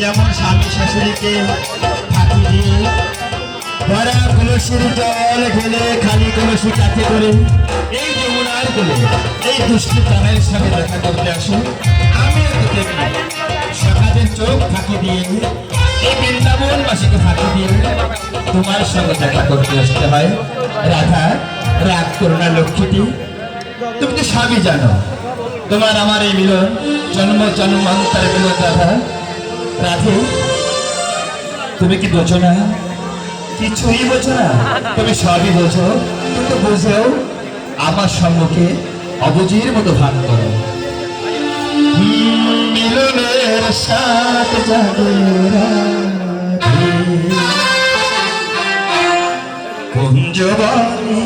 যেমন স্বামী শাশুড়িকে ফাঁকি দিয়ে ভরা কলসির জল ঢেলে খালি কলসি কাছে করে এই যমুনার কোলে, এই দুষ্টু প্রাণের সঙ্গে দেখা করতে আসো আমি সকালের চোখ ফাঁকি দিয়ে এই বৃন্দাবনবাসীকে ফাঁকি দিয়ে তোমার সঙ্গে দেখা করতে আসতে হয়। রাধা, রাগ করো না লক্ষ্মীটি। তুমি তো সবই জানো। তোমার আমার এই মিলন, জন্ম জন্মান্তর মিলন রাধা। রাধে, তুমি কি বোঝো না? কিছুই বোঝো না। তুমি সবই বোঝো। কিন্তু বুঝেও আমার সম্মুখে অবুঝির মতো ভান করো। মিলনের সাথ রাধে। কুঞ্জবনে